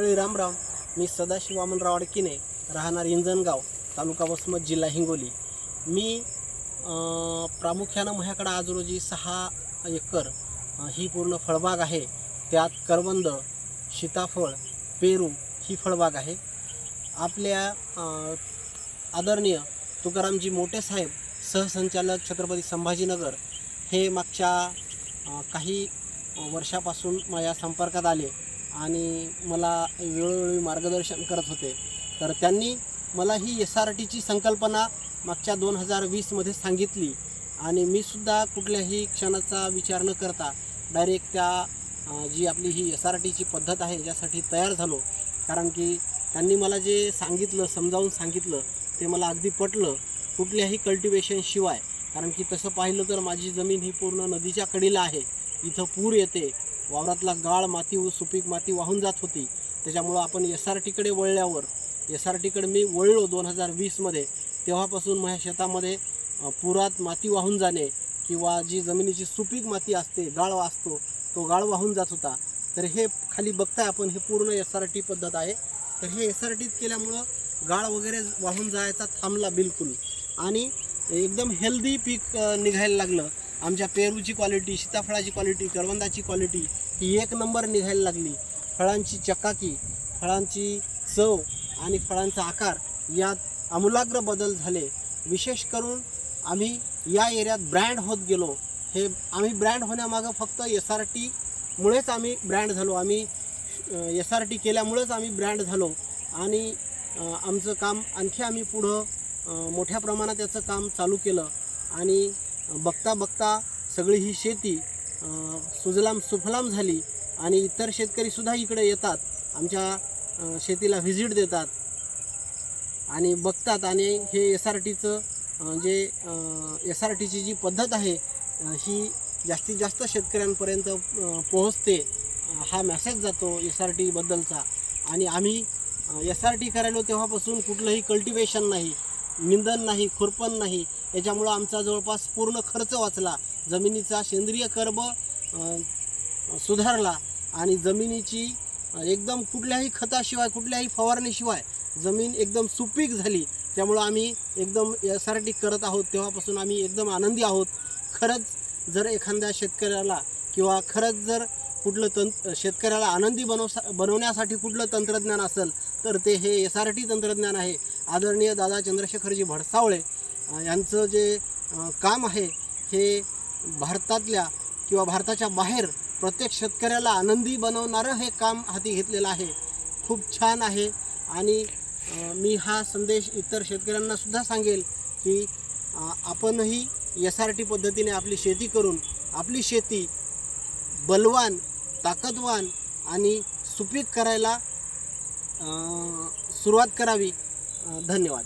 मंडळी रामराम मी सदाशिव वामनराव अडकिने राहणार इंजनगाव तालुका वसमत जिल्हा हिंगोली. मी प्रामुख्यानं माझ्याकडं आज रोजी सहा एकर ही पूर्ण फळबाग आहे. त्यात करवंद सीताफळ पेरू ही फळबाग आहे. आपल्या आदरणीय तुकारामजी मोठे साहेब सहसंचालक छत्रपती संभाजीनगर हे मागच्या काही वर्षापासून माझ्या संपर्कात आले. आणि मला वेळोवेळी मार्गदर्शन करत होते. तर त्यांनी मला ही एस आर टीची संकल्पना मागच्या दोन हजार वीसमध्ये सांगितली. आणि मी सुद्धा कुठल्याही क्षणाचा विचार न करता डायरेक्ट त्या जी आपली ही एस आर टीची पद्धत आहे ज्यासाठी तयार झालो. कारण की त्यांनी मला जे सांगितलं समजावून सांगितलं ते मला अगदी पटलं. कुठल्याही कल्टिवेशनशिवाय कारण की तसं पाहिलं तर माझी जमीन ही पूर्ण नदीच्या कडीला आहे. इथं पूर येते. वावरातला गाळ माती व सुपीक माती वाहून जात होती. त्याच्यामुळं आपण एस आर टीकडे वळल्यावर एस आर टीकडे मी वळलो दोन हजार वीसमध्ये. तेव्हापासून माझ्या शेतामध्ये पुरात माती वाहून जाणे किंवा जी जमिनीची सुपीक माती असते गाळ असतो तो गाळ वाहून जात होता. तर हे खाली बघताय आपण हे पूर्ण एस आर टी पद्धत आहे. तर हे एस आर टीत केल्यामुळं गाळ वगैरे वाहून जायचा थांबला बिलकुल. आणि एकदम हेल्दी पीक निघायला लागलं. आमच्या पेरूची क्वालिटी सीताफळाची क्वालिटी करवंदाची क्वालिटी ही एक नंबर निघायला लागली. फळांची चकाकी फळांची चव आणि फळांचा आकार यात आमूलाग्र बदल झाले. विशेष करून आम्ही या एरियात ब्रँड होत गेलो. हे आम्ही ब्रँड होण्यामागं फक्त एस आर टीमुळेच आम्ही ब्रँड झालो. आम्ही एस आर टी केल्यामुळेच आम्ही ब्रँड झालो. आणि आमचं काम आणखी आम्ही पुढं मोठ्या प्रमाणात याचं काम चालू केलं. आणि बघता बघता सगळी ही शेती सुजलाम सुफलाम झाली आणि इतर शेतकरीसुद्धा इकडे येतात आमच्या शेतीला व्हिजिट देतात आणि बघतात. आणि हे एस आर टीचं जे एस आर टीची जी पद्धत आहे ही जास्तीत जास्त शेतकऱ्यांपर्यंत पोहोचते हा मेसेज जातो एस आर टीबद्दलचा आणि आम्ही एस आर टी करायलो तेव्हापासून कुठलंही कल्टिवेशन नाही. निंदन नाही खुरपण नाही याच्यामुळं आमचा जवळपास पूर्ण खर्च वाचला. जमिनीचा सेंद्रिय कर्ब सुधारला आणि जमिनीची एकदम कुठल्याही खताशिवाय कुठल्याही फवारणीशिवाय जमीन एकदम सुपीक झाली. त्यामुळं आम्ही एकदम एस आर टी करत आहोत. तेव्हापासून आम्ही एकदम आनंदी आहोत. खरंच जर एखाद्या शेतकऱ्याला किंवा खरंच जर कुठलं तं शेतकऱ्याला आनंदी बनव बनवण्यासाठी कुठलं तंत्रज्ञान असेल तर ते हे एस आर टी तंत्रज्ञान आहे. आदरणीय दादा चंद्रशेखरजी भडसावळे यांचं जे काम आहे हे भारतातल्या किंवा भारताच्या बाहेर प्रत्येक शेतकऱ्याला आनंदी बनवणारं हे काम हाती घेतलेलं आहे. खूप छान आहे. आणि मी हा संदेश इतर शेतकऱ्यांनासुद्धा सांगेल की आपणही एस आर टी पद्धतीने आपली शेती करून आपली शेती बलवान ताकदवान आणि सुपीक करायला सुरुवात करावी. धन्यवाद.